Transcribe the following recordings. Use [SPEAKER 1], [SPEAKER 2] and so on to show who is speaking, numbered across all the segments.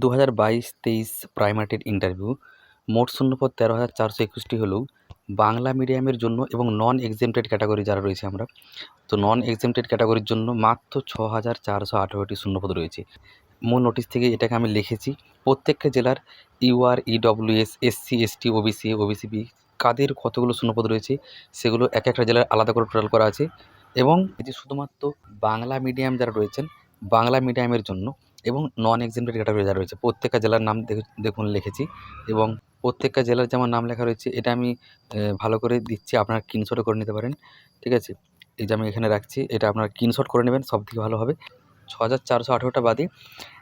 [SPEAKER 1] দু হাজার বাইশ তেইশ প্রাইমারিটের ইন্টারভিউ, মোট শূন্যপদ তেরো হাজার চারশো একুশটি হলেও বাংলা মিডিয়ামের জন্য এবং নন এক্সেমটেড ক্যাটাগরি যারা রয়েছে আমরা, তো নন এক্সেমটেড ক্যাটাগরির জন্য মাত্র ছ হাজার চারশো আঠেরোটি শূন্যপদ রয়েছে। মূল নোটিশ থেকে এটাকে আমি লিখেছি, প্রত্যেকটা জেলার UR, EWS, SC, ST, OBC OBC B কাদের কতগুলো শূন্যপদ রয়েছে সেগুলো এক একটা জেলার আলাদা করে টোটাল করা আছে এবং এটি শুধুমাত্র বাংলা মিডিয়াম যারা রয়েছেন, বাংলা মিডিয়ামের জন্য এবং নন এক্সেমটেড ক্যাটাগরি রয়েছে। প্রত্যেকটা জেলার নাম দেখে- দেখুন, লিখেছি এবং প্রত্যেকটা জেলার যেমন নাম লেখা রয়েছে, এটা আমি ভালো করে দিচ্ছি, আপনারা স্ক্রিনশটও করে নিতে পারেন, ঠিক আছে? এই যে আমি এখানে রাখছি, এটা আপনারা স্ক্রিনশট করে নেবেন, সব থেকে ভালো হবে। ছ হাজার চারশো আঠেরোটা বাদে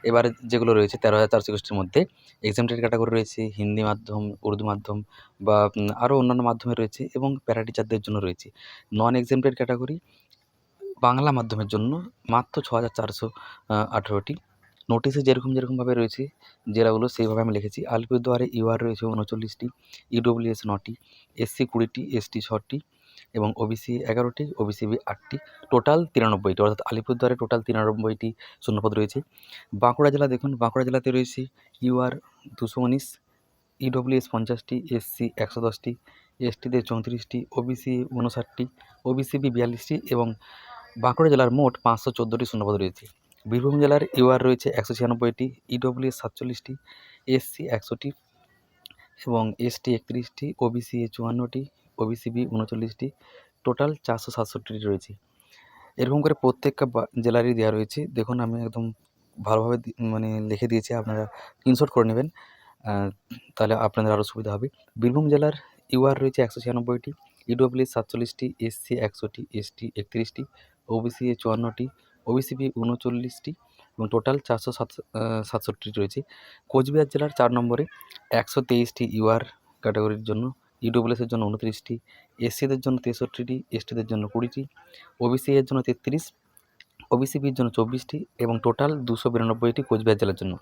[SPEAKER 1] এবারে যেগুলো রয়েছে তেরো হাজার চারশো একুশটির মধ্যে এক্সামটেড ক্যাটাগরি রয়েছে, হিন্দি মাধ্যম, উর্দু মাধ্যম বা আরও অন্যান্য মাধ্যমে রয়েছে এবং প্যারা টিচারদের জন্য রয়েছে। নন এক্সামটেড ক্যাটাগরি বাংলা মাধ্যমের জন্য মাত্র ছ হাজার চারশো আঠেরোটি। নোটিশে যেরকম যেরকমভাবে রয়েছে জেলাগুলো, সেইভাবে আমি লিখেছি। আলিপুরদুয়ারে ইউআর রয়েছে উনচল্লিশটি ইডব্লিউএস নটি এসসি কুড়িটি এসটি ছটি এবং ওবিসি এগারোটি ওবিসি বি আটটি। টোটাল তিরানব্বইটি, অর্থাৎ আলিপুরদুয়ারে টোটাল তিরানব্বইটি শূন্যপদ রয়েছে। বাঁকুড়া জেলা দেখুন, বাঁকুড়া জেলাতে রয়েছে ইউআর দুশো উনিশ ইডব্লিউএস পঞ্চাশটি এসসি একশো দশটি এসটিদের চৌত্রিশটি ওবিসি উনষাটটি ওবিসিবি বিয়াল্লিশটি এবং বাঁকুড়া জেলার মোট পাঁচশো চোদ্দোটি শূন্যপদ রয়েছে। বীরভূম জেলার ইউআর রয়েছে একশো ছিয়ানব্বইটি ইডব্লিউএস সাতচল্লিশটি এসসি একশোটি এবং এসটি একত্রিশটি ওবিসি চুয়ান্নটি ওবিসি বি উনচল্লিশটি, টোটাল চারশো সাতষট্টিটি রয়েছে। এরকম করে প্রত্যেকটা জেলারই দেওয়া রয়েছে। দেখুন, আমি একদম ভালোভাবে মানে লিখে দিয়েছি, আপনারা স্ক্রিনশট করে নেবেন তাহলে আপনাদের আরও সুবিধা হবে। বীরভূম জেলার ইউআর রয়েছে একশো ছিয়ানব্বইটি ইডব্লিউএস সাতচল্লিশটি এসসি একশোটি এসটি একত্রিশটি ওবিসি চুয়ান্নটি ওবিসিবি উনচল্লিশটি এবং টোটাল চারশো সাত সাতষট্টিটি রয়েছে। কোচবিহার জেলার চার নম্বরে একশো তেইশটি ইউআর ক্যাটাগরির জন্য ইডব্লিউএসের জন্য উনত্রিশটি এসসিদের জন্য তেষট্টিটি এসটিদের জন্য কুড়িটি ওবিসি এর জন্য তেত্রিশ ওবিসিবির জন্য চব্বিশটি এবং টোটাল দুশো বিরানব্বইটি কোচবিহার জেলার জন্য।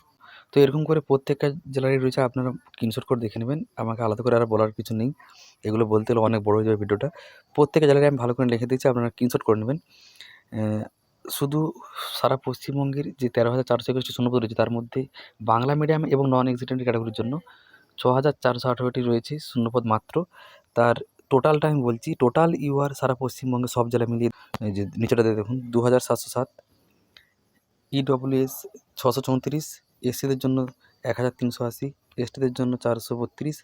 [SPEAKER 1] তো এরকম করে প্রত্যেকটা জেলারই রয়েছে, আপনারা স্ক্রিনশট করে দেখে নেবেন। আমাকে আলাদা করে আর বলার কিছু নেই। এগুলো বলতে হলে অনেক বড় হয়ে যাবে ভিডিওটা। প্রত্যেকটা জেলায় আমি ভালো করে লিখে দিচ্ছি, আপনারা স্ক্রিনশট করে নেবেন। শুধু সারা পশ্চিমবঙ্গের যে তেরো হাজার চারশো একুশটি শূন্যপদ রয়েছে, তার মধ্যে বাংলা মিডিয়াম এবং নন এক্সিডেন্ট ক্যাটাগরির জন্য ছ হাজার চারশো আঠারোটি রয়েছে শূন্যপদ মাত্র। তার টোটালটা আমি বলছি টোটাল ইউআর সারা পশ্চিমবঙ্গে সব জেলা মিলিয়ে যে নিচেটাতে দেখুন, দু হাজার সাতশো সাত ইডব্লিউএস ছশো চৌত্রিশ এসসিদের জন্য এক হাজার তিনশো আশি এসটিদের জন্য চারশো বত্রিশ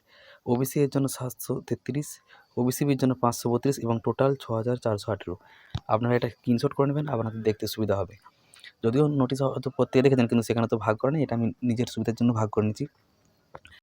[SPEAKER 1] ওবিসি এর জন্য সাতশো তেত্রিশ ওবিসিবির জন্য পাঁচশো বত্রিশ এবং টোটাল ছ হাজার চারশো আঠেরো। আপনারা এটা স্ক্রিনশট করে নেবেন, আপনাদের দেখতে সুবিধা হবে। যদিও নোটিশ হয়তো প্রত্যেকে দেখেছেন, কিন্তু সেখানে তো ভাগ করে এটা আমি নিজের সুবিধার জন্য ভাগ করে নিচ্ছি।